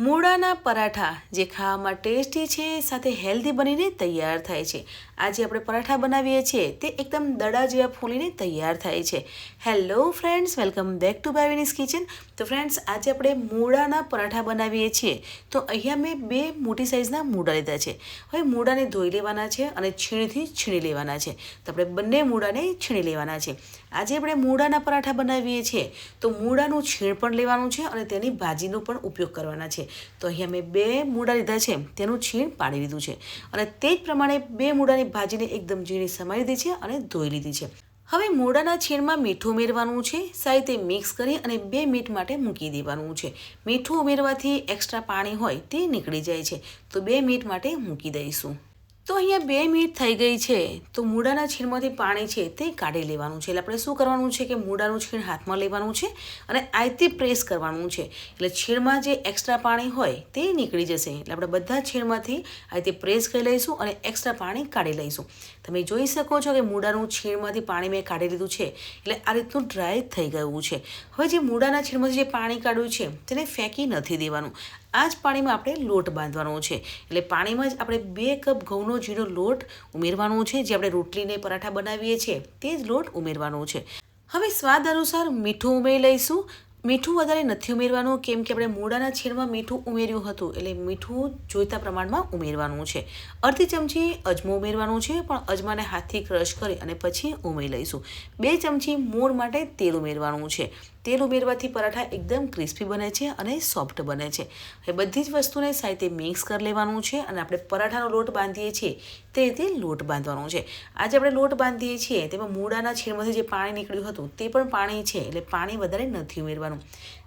મૂળાના પરાઠા જે ખાવામાં ટેસ્ટી છે, સાથે હેલ્ધી બનીને તૈયાર થાય છે. આજે આપણે પરાઠા બનાવીએ છીએ, તે એકદમ દડા જેવા ફૂલીને તૈયાર થાય છે. Hello friends welcome back to Bhavini's kitchen તો ફ્રેન્ડ્સ આજે આપણે મૂળાના પરાઠા બનાવીએ છીએ. તો અહીંયા મેં બે મોટી સાઇઝના મૂળા લીધા છે. હવે મૂળાને ધોઈ લેવાના છે અને છીણીથી છીણી લેવાના છે. તો આપણે બંને મૂળાને છીણી લેવાના છે. આજે આપણે મૂળાના પરાઠા બનાવીએ છીએ. તો મૂળાનું છીણ પણ લેવાનું છે અને તેની ભાજીનો પણ ઉપયોગ કરવાના છે. તો અહીંયા મેં બે મૂળા લીધા છે તેનું છીણ પાડી લીધું છે. અને તે જ પ્રમાણે બે મૂળાની ભાજીને એકદમ ઝીણી સમાઈ લીધી છે અને ધોઈ લીધી છે. હવે મૂળાના છીણમાં મીઠું ઉમેરવાનું છે. સાહિત્ય મિક્સ કરી અને બે મિનિટ માટે મૂકી દેવાનું છે. મીઠું ઉમેરવાથી એક્સ્ટ્રા પાણી હોય તે નીકળી જાય છે. તો બે મિનિટ માટે મૂકી દઈશું. તો અહીંયા બે મિનિટ થઈ ગઈ છે. તો મૂળાના છીણમાંથી પાણી છે તે કાઢી લેવાનું છે. એટલે આપણે શું કરવાનું છે કે મૂળાનું છીણ હાથમાં લેવાનું છે અને આયથી પ્રેસ કરવાનું છે. એટલે છીણમાં જે એક્સ્ટ્રા પાણી હોય તે નીકળી જશે. એટલે આપણે બધા છીણમાંથી આયથી પ્રેસ કરી લઈશું અને એક્સ્ટ્રા પાણી કાઢી લઈશું. તમે જોઈ શકો છો કે મૂળાનું છીણમાંથી પાણી મેં કાઢી લીધું છે. એટલે આ રીતનું ડ્રાય થઈ ગયું છે. હવે જે મૂળાના છીણમાંથી જે પાણી કાઢ્યું છે, તેને ફેંકી નથી દેવાનું. આ જ પાણીમાં આપણે લોટ બાંધવાનો છે. એટલે પાણીમાં જ આપણે બે કપ ઘઉંનો જીરો લોટ ઉમેરવાનો છે, જે આપણે રોટલીને પરાઠા બનાવીએ છીએ, તે જ લોટ ઉમેરવાનો છે. હવે સ્વાદ અનુસાર મીઠું ઉમેરી લઈશું. મીઠું વધારે નથી ઉમેરવાનું, કેમ કે આપણે મૂળાના છીણમાં મીઠું ઉમેર્યું હતું, એટલે મીઠું જોઈતા પ્રમાણમાં ઉમેરવાનું છે. અડધી ચમચી અજમો ઉમેરવાનું છે, પણ અજમાને હાથથી ક્રશ કરી અને પછી ઉમેરી લઈશું. બે ચમચી મૂળ માટે તેલ ઉમેરવાનું છે. તેલ ઉમેરવાથી પરાઠા એકદમ ક્રિસ્પી બને છે અને સોફ્ટ બને છે. હવે બધી જ વસ્તુને સાથે મિક્સ કરી લેવાનું છે અને આપણે પરાઠાનો લોટ બાંધીએ છીએ તે રીતે લોટ બાંધવાનો છે. આજે આપણે લોટ બાંધીએ છીએ તેમાં મૂળાના છેડમાંથી જે પાણી નીકળ્યું હતું તે પણ પાણી છે એટલે પાણી વધારે નથી ઉમેરવાનું.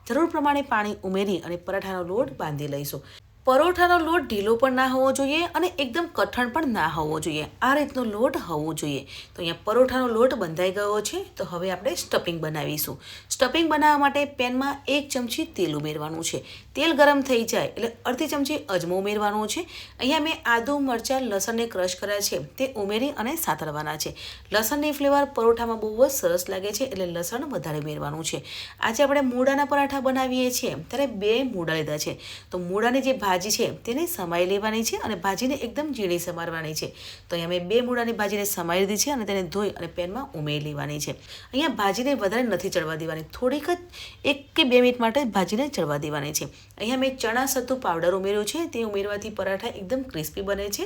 જરૂર પ્રમાણે પાણી ઉમેરી અને પરાઠાનો લોટ બાંધી લઈશું. પરોઠાનો લોટ ઢીલો પણ ના હોવો જોઈએ અને એકદમ કઠણ પણ ના હોવો જોઈએ. આ રીતનો લોટ હોવો જોઈએ. તો અહીંયા પરોઠાનો લોટ બંધાઈ ગયો છે. તો હવે આપણે સ્ટફિંગ બનાવીશું. સ્ટફિંગ બનાવવા માટે પેનમાં એક ચમચી તેલ ઉમેરવાનું છે. તેલ ગરમ થઈ જાય એટલે અડધી ચમચી અજમો ઉમેરવાનો છે. અહીંયા મેં આદુ, મરચાં, લસણને ક્રશ કર્યા છે. તે ઉમેરી અને સાતળવાના છે. લસણની ફ્લેવર પરોઠામાં બહુ જ સરસ લાગે છે એટલે લસણ વધારે ઉમેરવાનું છે. આજે આપણે મૂળાના પરાઠા બનાવીએ છીએ. ત્યારે બે મૂળા લીધા છે. તો મૂળાની જે ભાજી છે તેને સમાઈ લેવાની છે અને ભાજીને એકદમ ઝીણી સમારવાની છે. તો અહીંયા મેં બે મૂળાની ભાજીને સમાઈ લીધી છે અને તેને ધોઈ અને પેનમાં ઉમેરી લેવાની છે. અહીંયા ભાજીને વધારે નથી ચડવા દેવાની. થોડીક જ એક કે બે મિનિટ માટે ભાજીને ચડવા દેવાની છે. અહીંયા મેં ચણા સત્તુ પાવડર ઉમેર્યું છે. તે ઉમેરવાથી પરાઠા એકદમ ક્રિસ્પી બને છે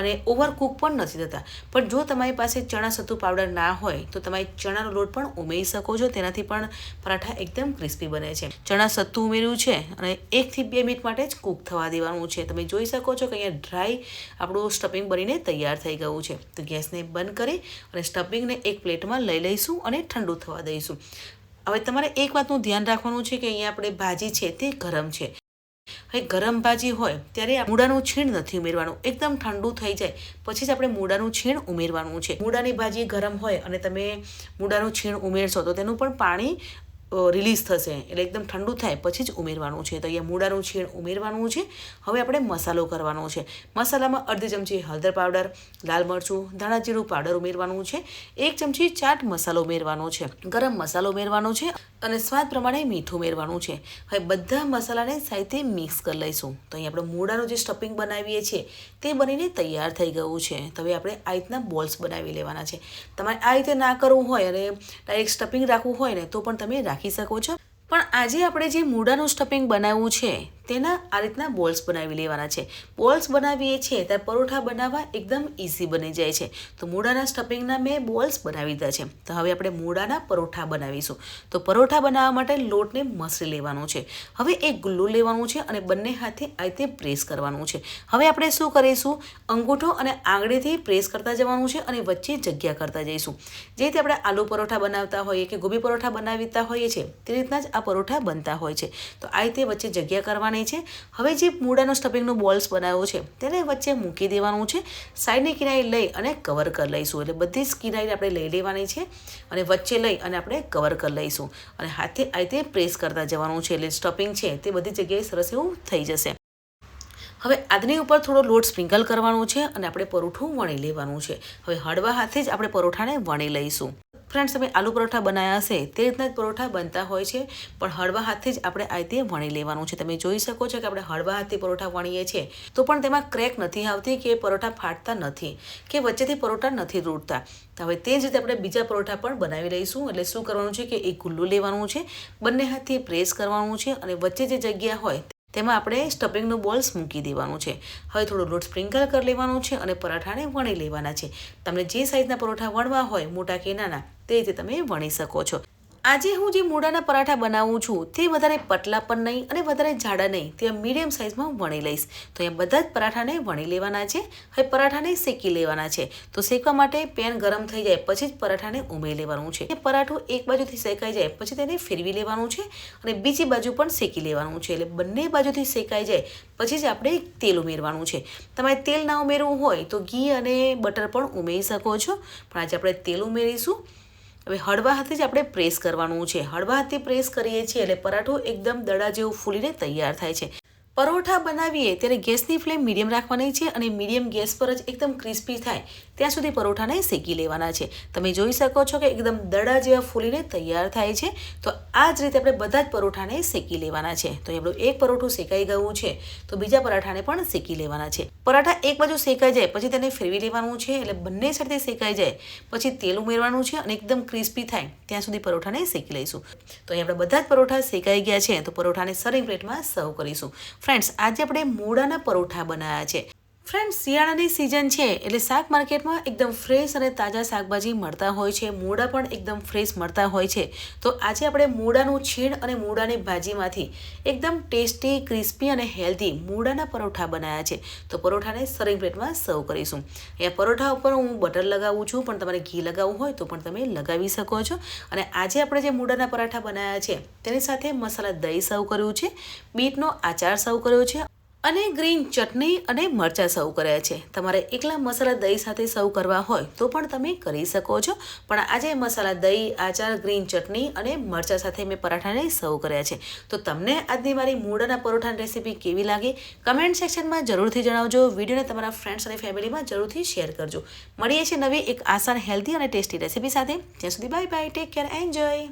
અને ઓવર કૂક પણ નથી થતા. પણ જો તમારી પાસે ચણા સત્તુ પાવડર ના હોય, તો તમે ચણાનો લોટ પણ ઉમેરી શકો છો. તેનાથી પણ પરાઠા એકદમ ક્રિસ્પી બને છે. ચણા સત્તુ ઉમેર્યું છે અને એકથી બે મિનિટ માટે જ કૂક થવા દેવાનું છે. તમે જોઈ શકો છો કે અહીંયા ડ્રાય આપણું સ્ટફિંગ બનીને તૈયાર થઈ ગયું છે. તો ગેસને બંધ કરી અને સ્ટફિંગને એક પ્લેટમાં લઈ લઈશું અને ઠંડુ થવા દઈશું. હવે તમારે એક વાતનું ધ્યાન રાખવાનું છે કે અહીંયા આપણે ભાજી છે તે ગરમ છે. હવે ગરમ ભાજી હોય ત્યારે મૂળાનું છીણ નથી ઉમેરવાનું. એકદમ ઠંડુ થઈ જાય. પછી જ આપણે મૂળાનું છીણ ઉમેરવાનું છે. મૂળાની ભાજી ગરમ હોય અને તમે મૂળાનું છીણ ઉમેરશો તો તેનું પણ પાણી રિલીઝ થશે. એટલે એકદમ ઠંડુ થાય, પછી જ ઉમેરવાનું છે. તો અહીંયા મૂળાનું છીણ ઉમેરવાનું છે. હવે આપણે મસાલો કરવાનો છે. મસાલામાં અડધી ચમચી હળદર પાવડર, લાલ મરચું ધાણા જીરું પાવડર ઉમેરવાનું છે. એક ચમચી ચાટ મસાલો ઉમેરવાનો છે. ગરમ મસાલો ઉમેરવાનો છે અને સ્વાદ પ્રમાણે મીઠું ઉમેરવાનું છે. હવે બધા મસાલાને સાથે મિક્સ કરી લઈશું. તો અહીં આપણે મૂળાનું જે સ્ટફિંગ બનાવીએ છીએ, તે બનીને તૈયાર થઈ ગયું છે. તો હવે આપણે આ રીતના બોલ્સ બનાવી લેવાના છે. તમારે આ રીતે ના કરવું હોય અને ડાયરેક્ટ સ્ટફિંગ રાખવું હોય ને, તો પણ તમે રાખી શકો છો. પણ આજે આપણે જે મૂળાનું સ્ટફિંગ બનાવવું છે તેના આ રીતના બોલ્સ બનાવી લેવાના છે. બોલ્સ બનાવીએ છીએ ત્યારે પરોઠા બનાવવા એકદમ ઇઝી બની જાય છે. તો મૂળાના સ્ટફિંગના મેં બોલ્સ બનાવી દીધા છે. તો હવે આપણે મૂળાના પરોઠા બનાવીશું. તો પરોઠા બનાવવા માટે લોટને મસળી લેવાનો છે. હવે એક ગુલ્લું લેવાનું છે અને બંને હાથે આ રીતે પ્રેસ કરવાનું છે. હવે આપણે શું કરીશું? અંગૂઠો અને આંગળીથી પ્રેસ કરતા જવાનું છે અને વચ્ચે જગ્યા કરતા જઈશું. જે રીતે આપણે આલુ પરોઠા બનાવતા હોઈએ કે ગોબી પરોઠા બનાવીતા હોઈએ છીએ, તે રીતના જ આ પરોઠા બનતા હોય છે. તો આ રીતે વચ્ચે જગ્યા કરવાની છે. હવે જે મૂળાનો સ્ટફિંગનો બોલ્સ બનાવ્યો છે, તેને વચ્ચે મૂકી દેવાનું છે. સાઈડની કિનારી લઈ અને કવર કરી લઈશું. એટલે બધી જ કિનારી આપણે લઈ લેવાની છે અને વચ્ચે લઈ અને આપણે કવર કરી લઈશું. અને હાથે આ રીતે પ્રેસ કરતા જવાનું છે. એટલે સ્ટફિંગ છે તે બધી જગ્યાએ સરસ એવું થઈ જશે. હવે આદની ઉપર થોડો લોટ સ્પ્રિંકલ કરવાનો છે અને આપણે પરોઠું વણી લેવાનું છે. હવે હળવા હાથે જ આપણે પરોઠાને વણી લઈશું. ફ્રેન્ડ્સ, તમે આલુ પરોઠા બનાવ્યા હશે તે રીતના જ પરોઠા બનતા હોય છે, પણ હળવા હાથથી જ આપણે આ રીતે વણી લેવાનું છે. તમે જોઈ શકો છો કે આપણે હળવા હાથથી પરોઠા વણીએ છીએ, તો પણ તેમાં ક્રેક નથી આવતી કે પરોઠા ફાટતા નથી કે વચ્ચેથી પરોઠા નથી તૂટતા હવે તે જ રીતે આપણે બીજા પરોઠા પણ બનાવી લઈશું. એટલે શું કરવાનું છે કે એક ગુલ્લું લેવાનું છે, બંને હાથથી પ્રેસ કરવાનું છે અને વચ્ચે જે જગ્યા હોય તેમાં આપણે સ્ટફિંગનું બોલ્સ મૂકી દેવાનું છે. હવે થોડું લોટ સ્પ્રિંકલ કરી લેવાનું છે અને પરાઠાને વણી લેવાના છે. તમને જે સાઇઝના પરોઠા વણવા હોય, મોટા કે નાના, તે રીતે તમે વણી શકો છો. આજે હું જે મૂળાના પરાઠા બનાવું છું, તે વધારે પતલા પણ નહીં અને વધારે જાડા નહીં. તે મીડિયમ સાઇઝમાં વણી લઈશ. તો એ બધા જ પરાઠાને વણી લેવાના છે, હવે પરાઠાને શેકી લેવાના છે. તો શેકવા માટે પેન ગરમ થઈ જાય, પછી જ પરાઠાને ઉમેરી લેવાનું છે. પરાઠું એક બાજુથી શેકાઈ જાય, પછી તેને ફેરવી લેવાનું છે અને બીજી બાજુ પણ શેકી લેવાનું છે. એટલે બંને બાજુથી શેકાઈ જાય, પછી જ આપણે તેલ ઉમેરવાનું છે. તમારે તેલ ના ઉમેરવું હોય તો ઘી અને બટર પણ ઉમેરી શકો છો. પણ આજે આપણે તેલ ઉમેરીશું. હવે હળવા હાથે જ આપણે પ્રેસ કરવાનું છે. હળવા હાથે પ્રેસ કરીએ છીએ એટલે પરાઠો એકદમ દડા જેવું ફૂલીને તૈયાર થાય છે. પરોઠા બનાવીએ ત્યારે ગેસની ફ્લેમ મીડિયમ રાખવાની છે અને મીડિયમ ગેસ પર જ એકદમ ક્રિસ્પી થાય, ત્યાં સુધી પરોઠાને શેકી લેવાના છે. તમે જોઈ શકો છો કે એકદમ દડા જેવા ફૂલીને તૈયાર થાય છે. તો આ જ રીતે આપણે બધા જ પરોઠાને શેકી લેવાના છે. તો આપણું એક પરોઠું શેકાઈ ગયું છે. તો બીજા પરાઠાને પણ શેકી લેવાના છે. પરાઠા એક બાજુ શેકાઈ જાય, પછી તેને ફેરવી લેવાનું છે એટલે બંને સાથે શેકાઈ જાય. પછી તેલ ઉમેરવાનું છે અને એકદમ ક્રિસ્પી થાય, ત્યાં સુધી પરોઠાને શેકી લઈશું. તો અહીં આપણે બધા જ પરોઠા શેકાઈ ગયા છે. તો પરોઠાને સર્વિંગ પ્લેટમાં સર્વ કરીશું. ફ્રેન્ડ્સ આજે આપણે મૂળાના પરોઠા બનાવ્યા છે. ફ્રેન્ડ્સ, શિયાળાની સિઝન છે એટલે શાક માર્કેટમાં એકદમ ફ્રેશ અને તાજા શાકભાજી મળતા હોય છે, મૂળા પણ એકદમ ફ્રેશ મળતા હોય છે. તો આજે આપણે મૂળાનું છીણ અને મૂળાની ભાજીમાંથી એકદમ ટેસ્ટી ક્રિસ્પી અને હેલ્ધી મૂળાના પરોઠા બનાવ્યા છે. તો પરોઠાને સરિંગ પ્લેટમાં સર્વ કરીશું. એ પરોઠા ઉપર હું બટર લગાવું છું, પણ તમારે ઘી લગાવવું હોય તો પણ તમે લગાવી શકો છો. અને આજે આપણે જે મૂળાના પરાઠા બનાવ્યા છે, તેની સાથે મસાલા દહીં સર્વ કર્યું છે, બીટનો આચાર સર્વ કર્યો છે અને ગ્રીન ચટણી અને મરચાં સર્વ કર્યા છે. તમારે એકલા મસાલા દહીં સાથે સર્વ કરવા હોય તો પણ તમે કરી શકો છો. પણ આજે મસાલા દહીં, આચાર, ગ્રીન ચટણી અને મરચાં સાથે મેં પરાઠાને સર્વ કર્યા છે. તો તમને આજની મારી મૂળાના પરોઠાની રેસીપી કેવી લાગી? કમેન્ટ સેક્શનમાં જરૂરથી જણાવજો. વિડીયોને તમારા ફ્રેન્ડ્સ અને ફેમિલીમાં જરૂરથી શેર કરજો. મળીએ છીએ નવી એક આસાન, હેલ્ધી અને ટેસ્ટી રેસીપી સાથે. ત્યાં સુધી bye bye take care enjoy